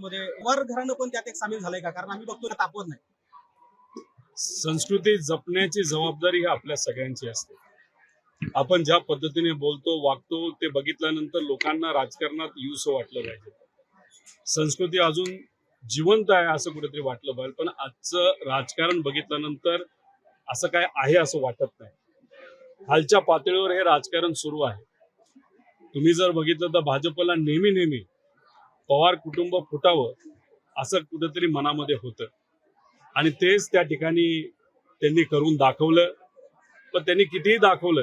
त्याच्यामध्ये वर घराणं पण त्यात एक सामील झालंय का? कारण आम्ही बघतो तापवत नाही. संस्कृती जपण्याची जबाबदारी ही आपल्या सगळ्यांची असते. आपण ज्या पद्धतीने बोलतो वागतो ते बघितल्यानंतर लोकांना राजकारणात यूस वाटलं पाहिजे. संस्कृती अजून जिवंत आहे असं कुठेतरी वाटलं पाहिजे पण आजचं राजकारण बघितल्यानंतर असं काय आहे असं वाटत नाही. खालच्या पातळीवर हे राजकारण सुरू आहे. तुम्ही जर बघितलं तर भाजपला नेहमी नेहमी पवार कुटुंब फुटावं असं कुठंतरी मनामध्ये होतं. आणि तेच त्या ठिकाणी त्यांनी करून दाखवलं. पण त्यांनी कितीही दाखवलं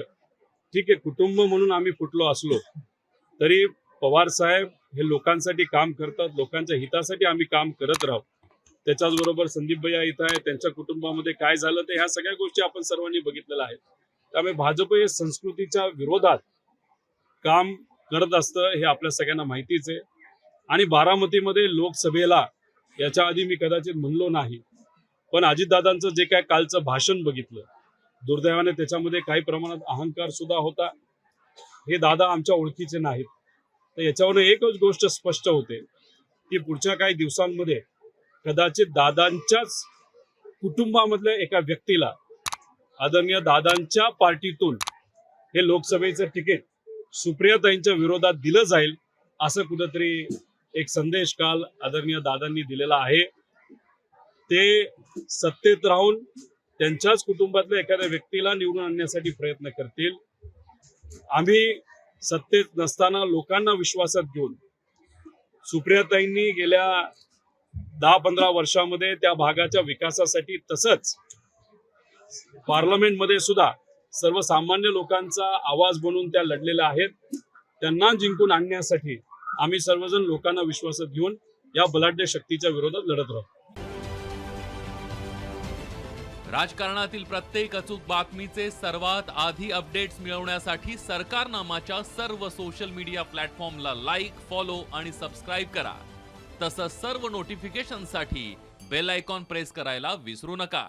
ठीक आहे कुटुंब म्हणून आम्ही फुटलो असलो तरी पवार साहेब हे लोकांसाठी काम करतात लोकांच्या हितासाठी आम्ही काम करत राहू. त्याच्याचबरोबर संदीप भैया इथं आहे त्यांच्या कुटुंबामध्ये काय झालं ते ह्या सगळ्या गोष्टी आपण सर्वांनी बघितलेल्या आहेत. त्यामुळे भाजप हे संस्कृतीच्या विरोधात काम करत असतं हे आपल्या सगळ्यांना माहितीच आहे. आणि बारामतीमध्ये लोकसभेला याच्या आधी मी कदाचित म्हणलो नाही. पण अजितदादांचं जे काय कालचं भाषण बघितलं दुर्दैवाने त्याच्यामध्ये काही प्रमाणात अहंकार सुद्धा होता. हे दादा आमच्या ओळखीचे नाहीत. तर याच्यावरून एकच गोष्ट स्पष्ट होते की पुढच्या काही दिवसांमध्ये कदाचित दादांच्याच कुटुंबामधल्या एका व्यक्तीला आदरणीय दादांच्या पार्टीतून हे लोकसभेचं तिकीट सुप्रियाताईंच्या विरोधात दिलं जाईल असं कुठंतरी एक संदेश काल आदरणीय दादांनी दिलेला आहे. ते सत्तेत राहून त्यांच्याच कुटुंबातल्या एखाद्या व्यक्तीला निवडून आणण्यासाठी प्रयत्न करतील. आम्ही सत्तेत नसताना लोकांना विश्वासात घेऊन सुप्रियाताईंनी गेल्या दहा पंधरा वर्षामध्ये त्या भागाच्या विकासासाठी तसंच पार्लमेंटमध्ये सुद्धा सर्वसामान्य लोकांचा आवाज बनून त्या लढलेल्या आहेत. त्यांना जिंकून आणण्यासाठी आम्ही सर्वजण लोकांना विश्वासात घेऊन या बलाढ्य शक्तीच्या विरोधात लढत राहतो राजकारणातील प्रत्येक अचूक बातमीचे सर्वात आधी अपडेट्स मिळवण्यासाठी सरकारनामाच्या सर्व सोशल मीडिया प्लॅटफॉर्मला लाईक फॉलो आणि सबस्क्राईब करा. तसंच सर्व नोटिफिकेशनसाठी बेल आयकॉन प्रेस करायला विसरू नका.